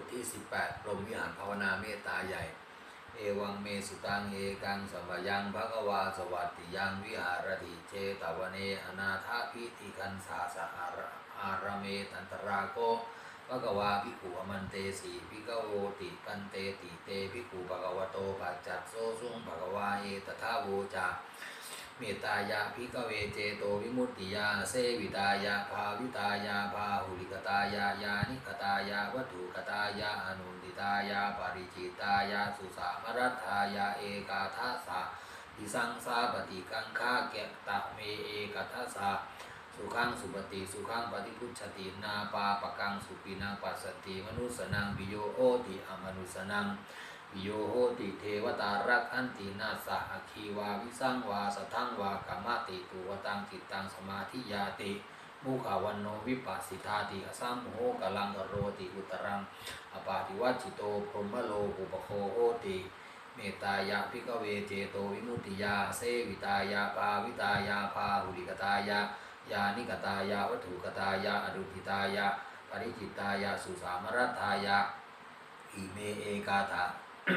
ทที่ 18พรมวิหารภาวนาเมตตาใหญ่ เอวังเมสุตังเอกังสัมยังภะคะวาสวัสติยังวิหารติเจตวเนอนาถาพิติคันสาสหารอารเมตันตราโกภะคะวาภิกขุอมันเตสีภิกขโวติปันเตติเตภิกขุภะคะวโตปัจจัตโซสุงภะคะวาเอตถาโวจา เมตตายาภิกเวเจโตวิมุตติยาเซวิตายาภาวิตายาภาหุลิกตายายานิกตายาวัตถุกตายาอนุติตายาปริจิตายาสุสามรัตายาเอกาทัสสะอิสังสาปฏิกังคาเกตตะเมเอกทัสสะสุขังสุปฏิสุขังปฏิพุชตินาปาปกังสุปินังปัสสติมนุสนังปิโยโอติอมนุสนัง โยโหติเทวตารักขันตินาสะอคีวาวิสังวาสทังวากรรมติตุวตังจิตตังสมาธิยาติมุขวันโนวิปัสสิทาติอสัมโหกลังกโรติอุตรังอปาติวัจิโตพรหมโลกุปโคโหติเมตายาภิกเวเจโตวิมุติยาเซวิตายาปาวิตายาปาหุลิกตายายานิกตายาวัตถุกตายาอดุทิตายาปริจิตตายาสุสามรัตายาอิเมเอกาถา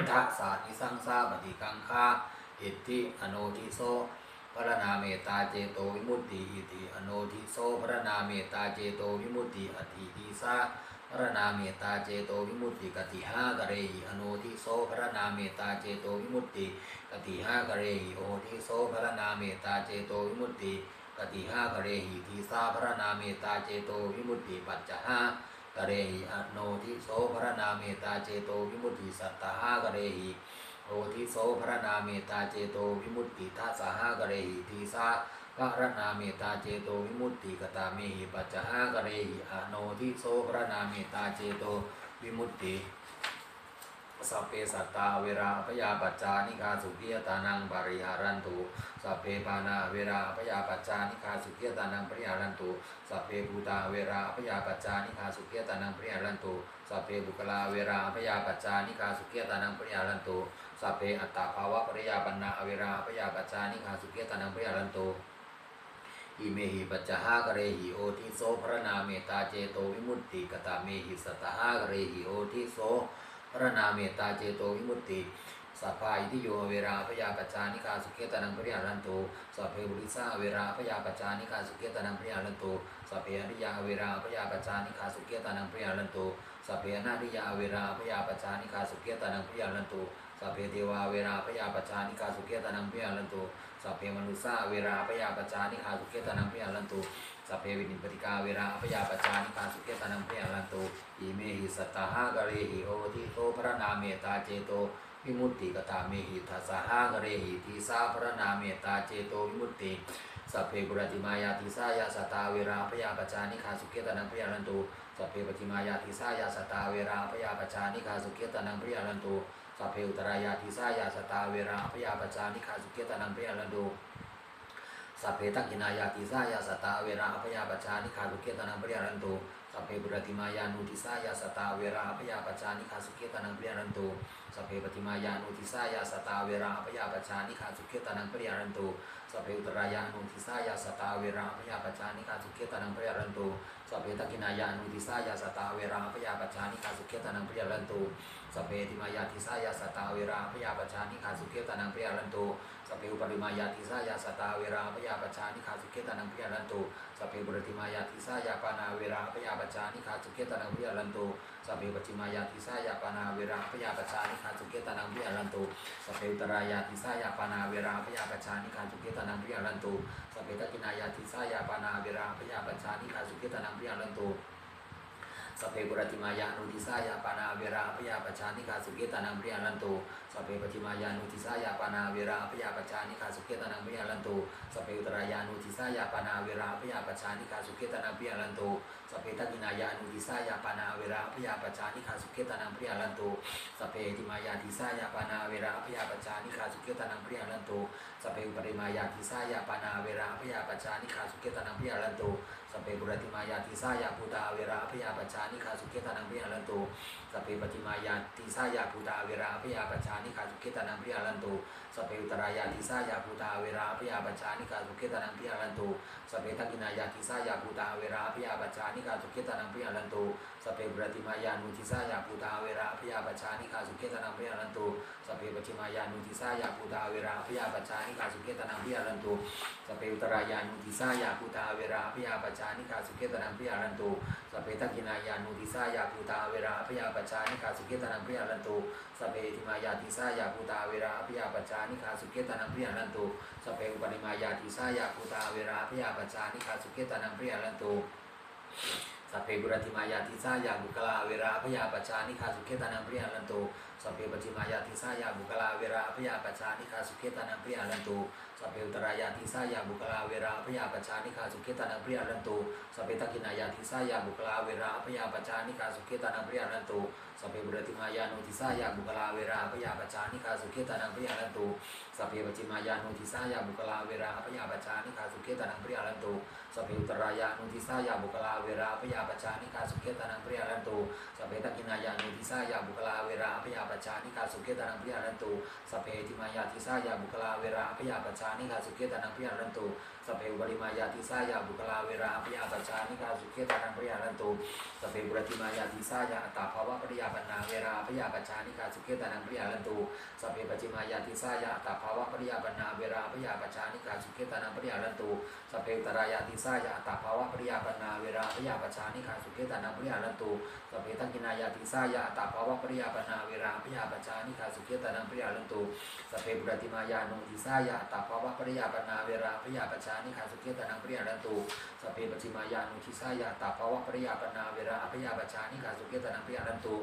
ทัสสานิสังสาปฏิกังคาอิทธิอโนทิโสพระนาเมตตาเจโตวิมุตติอิติอโนทิโสพระนาเมตตาเจโตวิมุตติอธิทิสาพระนาเมตตาเจโตวิมุตติกติหากเรหิอโนทิโสพระนาเมตตาเจโตวิมุตติกติหากเรหิโอทิโสพระนาเมตตาเจโตวิมุตติกติหากเรหิทีสาพระนาเมตตาเจโตวิมุตติปัจจหา เรหิอโนทิโสพระนาเมตตาเจโตวิมุตติสัตตหากเรหิโอทิโสพระนาเมตาเจโตวิมุตติทัสสหกเรหิทีสาพระนาเมตาเจโตวิมุตติกตาเมหิปัจจหกเรหิอโนทิโสพระนาเมตาเจโตวิมุตติ สัพเพสัตตาเวราพยาปัจจานิคาสุขียตานังปริหารันตุสัพเพปานาเวราพยาปัจจานิคาสุขียตานังปริหารันตุสัพเพภูตาเวราพยาปัจจานิคาสุขียตานังปริหารันตุสัพเพบุคลาเวราพยาปัจจานิคาสุขียตานังปริหารันตุสัพเพอัตตาภาวะปริยาปันนาเวราปยาปัจจานิคาสุเกตานังปริยารันโตอิเมหิปัจจหากเรหิโอทิโสพระนาเมตาเจโตวิมุตติกตาเมหิสตตหากเรหิโอทิโส พระนาเมตตาเจโตวิมุตติสัพพาอิทิโยเวราพยาปัจจานิคาสุเกตานังปริยารันโตสัพเพบุริสาเวราพยาปัจจานิคาสุเกตานังปริยารันโตสัพเพอริยาเวราพยาปัจจานิคาสุเกตานังปริยารันโตสัพเพนาริยาเวราพยาปัจจานิคาสุเกตานังปริยารันโตสัพเพเทวาเวราพยาปจจานิกาสุเกตานังพิยาลันโต สัพเพมนุสาเวราอพยาปจจานิกาสุเกตานังพิยาลันตุสัพเพวินิปติกาเวราอพยาปจจานิกาสุเกตานังพิยาลันตุอิเมหิสัตตหกะเรหิโอทิโตพระนาเมตาเจโตวิมุตติกตาเมหิทัสสหากะเรหิทีสาพระนาเมตาเจโตวิมุตติสัพเพปุรติมายาติสายาสตตาเวราพยาปจจานิกาสุเกตานังพิยาลันตุสัพเพปฏิมายาติสายาสตตาเวราพยาปจจานิกาสุเกตานังพิยาลันตุ สัพเพอุตรายาทิสายาสตาเวราพยาปจานิคาสุเกตานังพยาลันโด สัพเพตักินายาทิสายาสตาเวราพยาปจานิคาสุเกตานังพยาลันโดสัพเพบุรติมายานุทิสายาสตาเวราพยาปจานิคาสุเกตานังพยาลันโดสัพเพปฏิมายานุทิสายาสตาเวราพยาปจานิคาสุเกตานังพยาลันโดสัพเพอุตรายานุทิสายาสตาเวราพยาปจานิคาสุเกตานังพยาลันโดสัพเพตักินายานุทิสายาสตาเวราพยาปจานิคาสุเกตานังพยาลันโดสัพเพติมายาทิสายาสตาเวราพยาปชานิคาสุเกตานังพยาลันโต สัพเพอุปริมายาทิสายาสตาเวราพยาปชานิคาสุเกตานังพยาลันโตสัพเพบุรติมายาทิสายาปานาเวราพยาปชานิคาสุเกตานังพยาลันโตสัพเพปัจจิมายาทิสายาปานาเวราพยาปชานิคาสุเกตานังพยาลันโตสัพเพอุตรายาทิสายาปานาเวราพยาปชานิคาสุเกตานังพยาลันโตสัพเพตักินายาทิสายาปานาเวราพยาปชานิคาสุเกตานังพยาลันโต สัพเพปุรติมายานุทิสายาปานาเวราพยาปชานิคาสุเกตานังปริยาลันโตสัพเพปฏิมายานุทิสายาปานาเวราพยาปชานิคาสุเกตานังปริยาลันโตสัพเพอุตรายานุทิสายาปานาเวราพยาปชานิคาสุเกตานังปริยาลันโตสัพเพทักกินายานุทิสายาปานาเวราพยาปชานิคาสุเกตานังปริยาลันโตสัพเพติมายาทิสายาปานาเวราพยาปชานิคาสุเกตานังปริยาลันโตสัพเพอุปริมายาทิสายาปานาเวราพยาปชานิคาสุเกตานังปริยาลันโต สัพเพบุรติมายาติสายาภูตาเวราพยาปชานิคาสุเกตานังพยาลันโตสัพเพปฏิมายาติสายาภูตาเวราพยาปชานิคาสุเกตานังพิยาลันโตสัพเพอุตรายาติสายาภูตาเวราพยาปชานิคาสุเกตานังพิยาลันโตสัพเพทักินายาติสายาภูตาเวราพยาปชานิคาสุเกตานังปริยาลันตุสพเพปฏิมายานุทิสายาภูตาเวราพยาปัจจานิคาสุเกตานังปริยาลันตุสพเพปฏิมายานุทิสายาภูตาเวราพยาปัจจานิคาสุเกตานังปริยาลันตุสพเพอุตรายานุทิสายาภูตาเวราพยาปัจจานิคาสุเกตานังปริยาลันตุสพเพทักินายานุทิสายาภูตาเวราพยาปัจจานิคาสุเกตานังปริยาลันตุสพเพติมายาทิสายาภูตาเวราพยาปัจจานิคาสุเกตานังปริยาลันตุสพเพอุปนิมายาทิสายาภูตาเวราพยาปัจจานิคาสุเกตานังปริยาลันตุสัพเพบุรติมายาทิสายาบุคลาเวราพยาปัจจานิคาสุเกตานังปริยาลันตุสัพเพปจิมายาทิสายาบุคลาเวราพยาปัจจานิคาสุเกตานังปริยาลันตุ สัพเพอุตรายาทิสายาบุคลาเวราพยาปัจจานิคาสุเกตานังปริยาลันตุสัพเพตกินายาทิสายาบุคลาเวราพยาปัจจานิคาสุเกตานังปริยาลันตุสัพเพบุรติมายานุทิสายาบุคลาเวราพยาปัจจานิคาสุเกตานังปริยาลันตุสัพเพปจิมายานุทิสายาบุคลาเวราพยาปัจจานิคาสุเกตานังปริยาลันตุสัพเพอุตรายานุทิสายาบุคลาเวราพยาปัจจานิคาสุเกตานังปริยาลันตุสัพเพตกินายานุทิสายาบุคลาเวราพยาปัจจานิคาสุเกตานังปริยาลันตุสัพเพติมายาทิสายาบุคลาเวราพยาปัจจานิคาสุเกตนังปริยาลันตุสัพเพอุปริมายาทิสายาบุคลาเวราพยาปัจจานิคาสุเกตานังปริยาลันตุสเพบรติมายาทิสายาอัตตาภาวะปริยาปันนาเวราพยาปัจจานิคาสุเกตานังปริยาลันตุสเพปจิมายาทิสายาอัตตาภาวะปริยาปันนาเวราพยาปัจจานิคาสุเกตานังปริยาลันตุสเพอุตรายาทิสายาอัตตาภาวะปริยาปันนาเวราพยาปัจจานิคาสุเกตานังปริยาลันตุสเพตังกินายาทิสายาอัตตาภาวะปริยาปันนาเวราพยาปัจจานิคาสุเกตานังปริยาลันตุสเพบรติมายานุทิสายาอัตตาภาวะปริยาปันนาเวราพยาปัจจานิขาสุเกตนังปริยาลันตุสัพเพปชิมายานุทิสายาตาภาวะปริยาปนาเวราพยาปชานิขาสุเกตนังปริยาลันตุ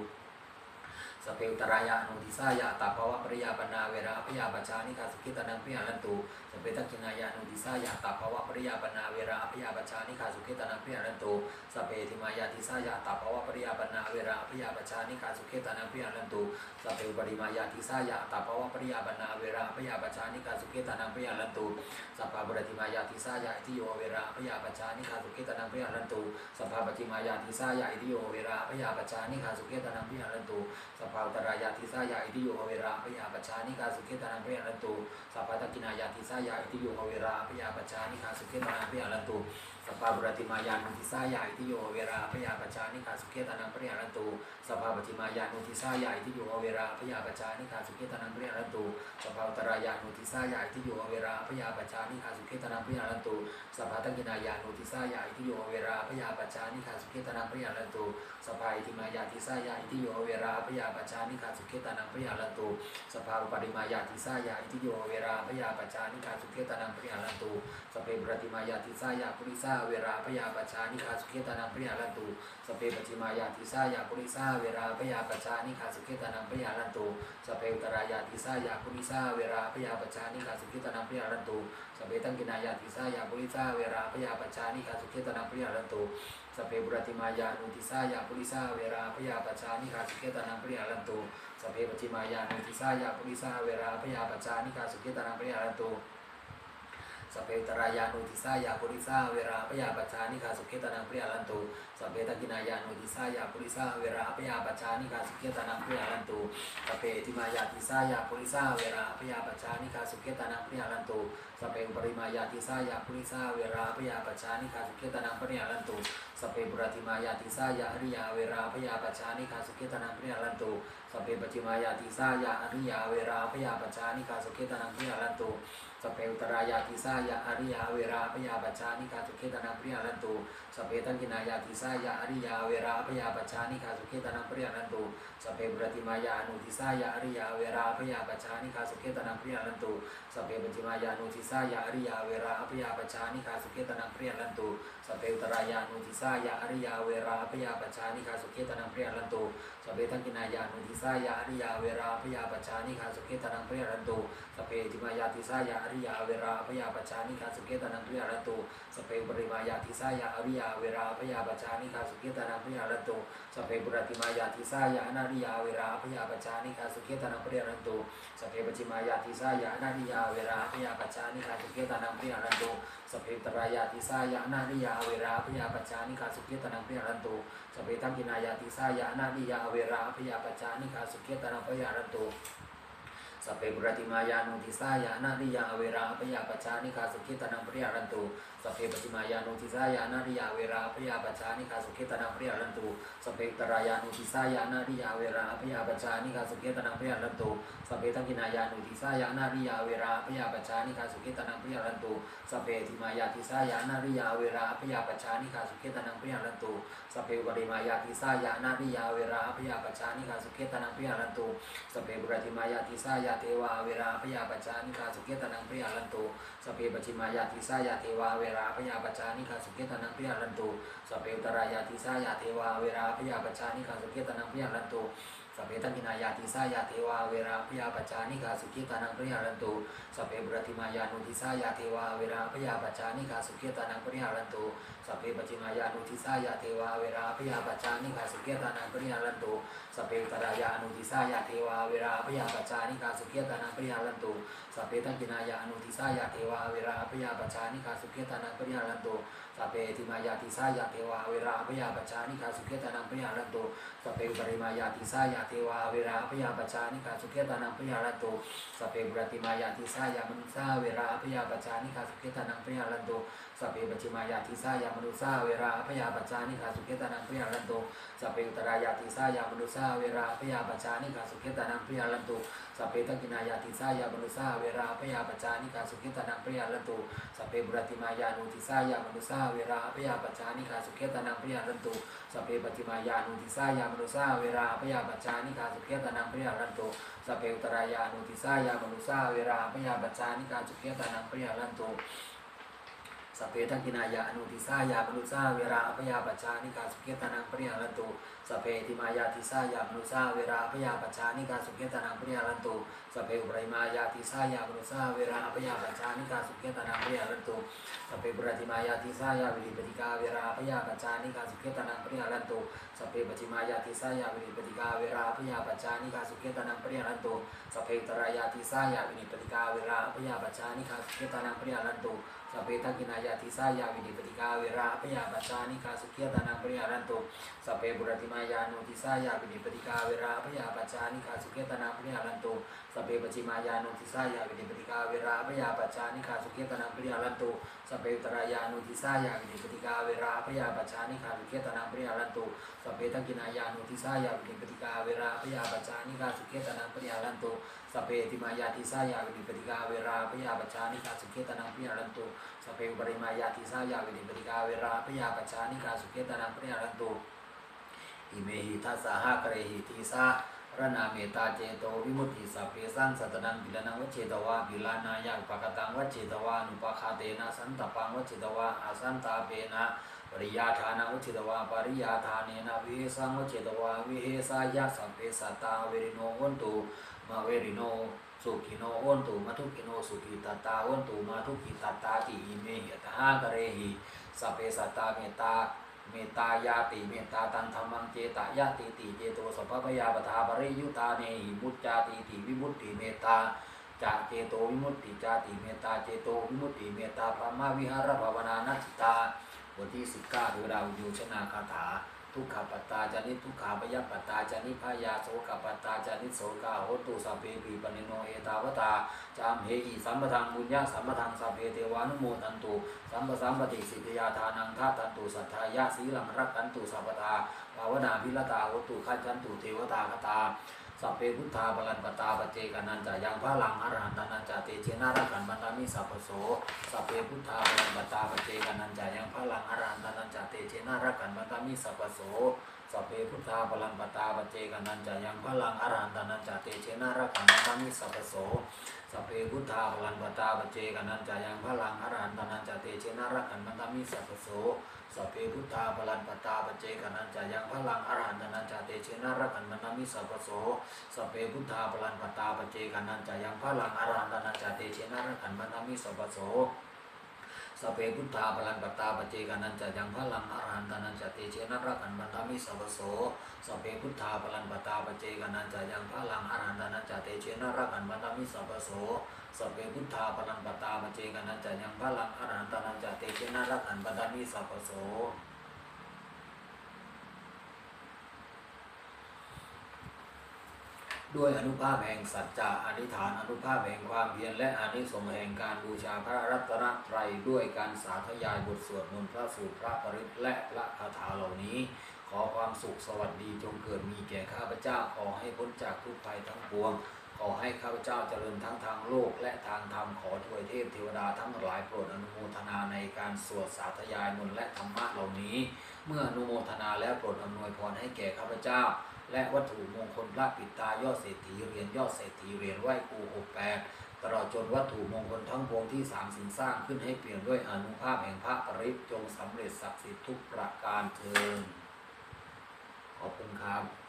สเพอุตรายานุทิสายาตาภาวะปริยาปนาเวราพยาปัจจานิคาสุเกตานังปริยาลันตุสเพตักขินายานุทิสายาตาภาวะปริยาปนาเวราพยาปัจจานิคาสุเกตานังปริยาลันตุสเพทิมายาทิสายาตาภาวะปริยาปนาเวราพยาปัจจานิคาสุเกตานังปริยาลันตุสเพอุปริมายาทิสายาตาภาวะปริยาปนาเวราพยาปัจจานิคาสุเกตานังปริยาลันตุสัพพะบุรติมายาทิสายาอิทิโยเวราพยาปัจจานิคาสุเกตานังปริยาลันตุสัพพะปจิมายาทิสายาอิทิโยเวราพยาปัจจานิคาสุเกตานังปริยาลันตุสัพพะอุตรายาทิสายาอิทิโยเวราพยาปัจจานิกาสุเกตานังปริยาลันตุสัพพะตกินายาทิสายาอิทิโยเวราพยาปัจจานิกาสุเกตานังปริยาลันตุ สัพพะบุรติมายานุทิสายาอิทิโยเวราพยาปัจจานิคาสุเกตานังปริยาลันตุสัพพะปจิมายานุทิสายาอิทิโยเวราพยาปัจจานิคาสุเกตานังปริยาลันตุสัพพะอุตรายานุทิสายาอิทิโยเวราพยาปัจจานิคาสุเกตานังปริยาลันตุสัพพะตักกินายานุทิสายาอิทิโยเวราพยาปัจจานิคาสุเกตานังปริยาลันตุสัพพะอิทิมายาทิสายาอิทิโยเวราพยาปัจจานิคาสุเกตานังปริยาลันตุสัพพะอุปริมายาทิสายาอิทิโยเวราพยาปัจจานิคาสุเกตานังปริยาลันตุสัพเพบุรติมายาทิสายาปุริสาเวราพยาปัจจานิคาสุเกตานังปยาลันตุสัพเพปจิมายาทิสายาปุริสาเวราพยาปัจจานิคาสุเกตานังปยาลันตุสัพเพอุตรายาทิสายาปุริสาเวราพยาปัจจานิคาสุเกตานังปยาลันตุสัพเพตังกินายาทิสายาปุริสาเวราพยาปัจจานิคาสุเกตานังปยาลันตุสัพเพบุรติมายานุทิสายาปุริสาเวราพยาปัจจานิคาสุเกตานังปยาลันตุสัพเพปจิมายานุทิสายาปุริสาเวราพยาปัจจานิคาสุเกตานังปยาลันตุ สัพเพตรายานุทิสายาปุริสาเวราพยาปัจจานิคาสุเกตานังปริยาลันตุสัพเพตกินายานุทิสายาปุริสาเวราพยาปัจจานิคาสุเกตานังปริยาลันตุสัพเพติมายาทิสายาปุริสาเวราพยาปัจจานิคาสุเกตานังปริยาลันตุ สัพเพอุปริมายาทิสายาปุริสาเวราพยาปัจจานิคาสุเกตนังปริยาลันตุสัพเพบุรติมายาทิสายาอริยาเวราพยาปัจจานิคาสุเกตนังปริยาลันตุสัพเพปจิมายาทิสายาอริยาเวราพยาปัจจานิคาสุเกตนังปริยาลันตุสัพเพอุตรายาทิสายาอริยาเวราพยาปัจจานิคาสุเกตนังปริยาลันตุสัพเพตังกินายาทิสายาอริยาเวราพยาปัจจานิคาสุเกตนังปริยาลันตุสัพเพบุรติมายานุทิสายาอริยาเวราพยาปัจจานิคาสุเกตนังปริยาลันตุสเพปจิมายานุทิสายาอริยาเวราพยาปัจจานิคาสุเกตนังปริยาลันตุสเพอุตรายานุทิสายาอริยาเวราพยาปัจจานิคาสุเกตนังปริยาลันตุสเพตังกินายานุทิสายาอริยาเวราพยาปัจจานิคาสุเกตนังปริยาลันตุสเพติมายาทิสายาอริยาเวราพยาปัจจานิคาสุเกตนังปริยาลันตุสเพปริมายาทิสายาอริยาเวราพยาปัจจานิคาสุเกตนังปริยาลันตุสเพปุรติมายาทิสายาอนาริยาเวราพยาปัจจานิคาสุเกตนังปริยาลันตุสเพปจิมายาทิสายาอนาริยาเวราพยาปัจจานินิคาสุเกตานังปริยารันโตสเพตรายาติสายานาริยาเวราพยาปัจจานิคาสุเกตานังปริยารันโตสเพตัมกินายาติสายานาริยาเวราพยาปัจจานิคาสุเกตานังปริยารันโตสเพปุรติมายานุติสายานาริยาเวราปยาปัจจานิคาสุเกตานังปริยารันโต สัพเพปฏิมายานุทิสายานาริยาเวราปยาปชานิคาสุขิตนังปริยารันตุสัพเพตรายานุทิสายานาริยาเวราปยาปชานิคาสุขิตนังปริยารันตุสัพเพตังกินายานุทิสายานาริยาเวราปยาปชานิคาสุขิตนังปริยารันตุสัพเพติมายาทิสายานาริยาเวราปยาปชานิคาสุขิตนังปริยารันตุสัพเพปริมายาทิสายานาริยาเวราปยาปชานิคาสุขิตนังปริยารันตุสัพเพปุรติมายาทิสายาเทวาเวราพยาปจานิคาสุเกตนังพยาลันตุสพเพปจิมายาติสายาเทวาเวราพยาปจานิคาสุเกตนังพยาลันตุสเปอุตรายาติสายาเทวาเวราพยาปจานิคาสุเกตนังพยาลันตุ สพเพทังกินายาติสายาเทวาเวราพยาปจานิคาสุเกตานังพยาลันตุสพเพบุรติมายานุทิสายาเทวาเวราพยาปจานิคาสุเกตานังพยาลันตุสพเพปจิมายานุทิสายาเทวาเวราพยาปจานิคาสุเกตานังพยาลันตุสพเพอุตรายานุทิสายาเทวาเวราพยาปจานิกาสุเกียตานังปริยาลันตุสพเพตังกินายานุทิสายาเทวาเวราพยาปจานิกาสุเกียตานังปริยาลันตุ สพเพติมายาติสายาเทวาเวราพยาปจานิคาสุเกตานังปริยาลันตุสพเพอุปริมายาติสายาเทวาเวราพยาปจานิคาสุเกตานังปริยาลันตุสพเพบุรติมายาติสายามนุสาเวราพยาปจานิคาสุเกตานังปริยาลันตุ สัพเพปัจจิมายาติสายามนุสาเวราพยาปจานิกาสุเกตานังปริยาลันตุสัพเพอุตรายาติสายามนุสาเวราพยาปจานิกาสุขิตานังปริยาลันตุสัพเพตกินายาติสายามนุสาเวราพยาปจานิกาสุขิตานังปริยาลันตุสัพเพบุรติมายานุติสายามนุสาเวราพยาปจานิกาสุขิตานังปริยาลันตุสัพเพปฏิมายานุติสายามนุสาเวราพยาปจานิกาสุขิตานังปริยาลันตุสัพเพอุตรายานุติสายามนุสาเวราพยาปจานิกาสุขิตานังปริยาลันตุ สเพทังกินายาอนุทิสายามนุสาเวราอภยาปจานิกาสุเกตนังปริหารันตุสเพติมายาทิสายามนุสาเวราอภยาปจานิกาสุเกตนังปริหารันตุสเพอุปริมายาทิสายามนุสาเวราอภยาปจานิกาสุเกตนังปริหารันตุสเพปุรติมายาทิสายาวิริปติกาเวราอภยาปจานิกาสุเกตนังปริหารันตุสเพปจิมายาทิสายาวิริปติกาเวราอภยาปจานิกาสุเกตนังปริหารันตุสเพตรายาทิสายาวิริปติกาเวราอภยาปจานิกาสุเกตนังปริหารันตุ สัพเพทักินายาติสายาวินิปติกาเวราพยาปัจจานิกาสุขียตานังปริยารันตุสัพเพบุรติมายานุทิสายาวินิปติกาเวราพยาปัจจานิกาสุขียตานังปริยารันตุสัพเพปจิมายานุทิสายาวินิปติกาเวราพยาปัจจานิกาสุขียตานังปริยารันตุสัพเพอุตรายานุทิสายาวินิปติกาเวราพยาปัจจานิกาสุขียตานังปริยารันตุสัพเพทักินายานุทิสายาวินิปติกาเวราพยาปัจจานิกาสุขียตานังปริยารันตุ สัพเพติมายาทิสายาวิปติกาเวราพยาปัจจานิกาสุขียตานังปริยารันตุสพเพอุปริมายาติสายาวิปติกาเวราพยาปัจจานิกาสุเกตานังปริยารันตุอิเมหิทัสสะหะกะเรหิติสะระนาเมตาเจโตวิมุตติสัพเพสังสัตนังบิลนังวัจเจตวาบิลานายาปะกตังวัจเจตวานุปะคาเตนะสันตปังวัจเจตวาอาสันตาเปนะปริยาทานาวัจเจตวาปริยาทาเนนะวิเหสังวัจเจตวาวิเหสายะสัพเพสัตตาเวริโนวันตุ มาเวริโนสุขิโนโอนตุมาทุกิโนสุขิตาตาโอนตุมาทุกิตาตาติอิเมหิตหากเรหิสัพเพสัตตาเมตตาเมตตายาติเมตตาตันธรรมังเจตายาติติเจโตสัพพะยาปทาปริยุตาเนหิมุจจาติติวิมุตติเมตตาจาเจโตวิมุตติจาติเมตตาเจโตวิมุตติเมตตาพระมาวิหารภาวนานัจิตาบทที่สิบเก้าเทวดาวิโยชนาคาถา ทุกขปัตตาจานิทุกขาปยปัตตาจานิพายาโสกปัตตาจานิโสกาโหตุสัพเพปีปนิโนเอตาวตาจามเหหิสัมปทังบุญญาสัมปทังสัพเพเทวานุโมทันตุสัมปสัมปติสิทธิยาทานังทัตันตุสัทธายาสีลังรักันตุสัพพตาภาวนาพิรตาโหตุขันจันตุเทวตาคตา สัพเพพุทธาบาลันปตาปเจกันันจะยังพระลังอรหันตานันจะเตเจนารักันบันตามิสัพโสสัพเพพุทธาบาลันปตาปเจกันันจะยังพระลังอรหันตานันจะเตเจนารักันบันตามิสัพโสสัพเพพุทธาบาลันปตาปเจกันันจะยังพระลังอรหันตานันจะเตเจนารักันบันตามิสัพโส สัพเพพุทธาพลันปตาปเจกันันจายังพลังอรหันตานันจเตเชนารักันมันตามิสัพโสสัพเพพุทธาพลันปตาปเจกันันจายังพลังอรหันตนันจเตเชนะรักันมันามิสัพโสสัพเพพุทธาพลันปตาปเจกันันจายังพลังอรหันตนันจเตเชนะรักันมันามิสัพพโส สัพเพพุทธาพลันปตาปเจกนันจะยังพลังอรหันตนันจะเตเชนะรักันมนามิสัพพโสสัพเพพุทธาพลันปตาปเจกนันจะยังพลังอรหันตนันจะเตเชนะรักันมนามิสัพพโสสัพเพพุทธาพลันปตาปเจกันันจะยังพลังอรหันตนันจะเตเชนารักันปดามิสัพพโส ด้วยอนุภาพแห่งสัจจะอธิษฐานอนุภาพแห่งความเพียรและอานิสงส์แห่งการบูชาพระรัตนตรัยด้วยการสาธยายบทสวดมนต์พระสูตรพระปริตและพระคาถาเหล่านี้ ขอความสุขสวัสดีจงเกิดมีแก่ข้าพเจ้าขอให้พ้นจากทุกภัยทั้งปวง ขอให้ข้าพเจ้าเจริญทั้งทางโลกและทางธรรมขอทวยเทพเทวดาทั้งหลายโปรดอนุโมทนาในการสวดสาธยายมนต์และธรรมะเหล่านี้ เมื่ออนุโมทนาแล้วโปรดอำนวยพรให้แก่ข้าพเจ้า และวัตถุมงคลพระปิดตายอดเศรษฐีเหรียญยอดเศรษฐีเหรียญไหว้ครูหกแปดตลอดจนวัตถุมงคลทั้งปวงที่สามสิ่งสร้างขึ้นให้เปลี่ยนด้วยอนุภาพแห่งพระปริจงสำเร็จศักดิ์สิทธิ์ทุกประการเทินขอบคุณครับ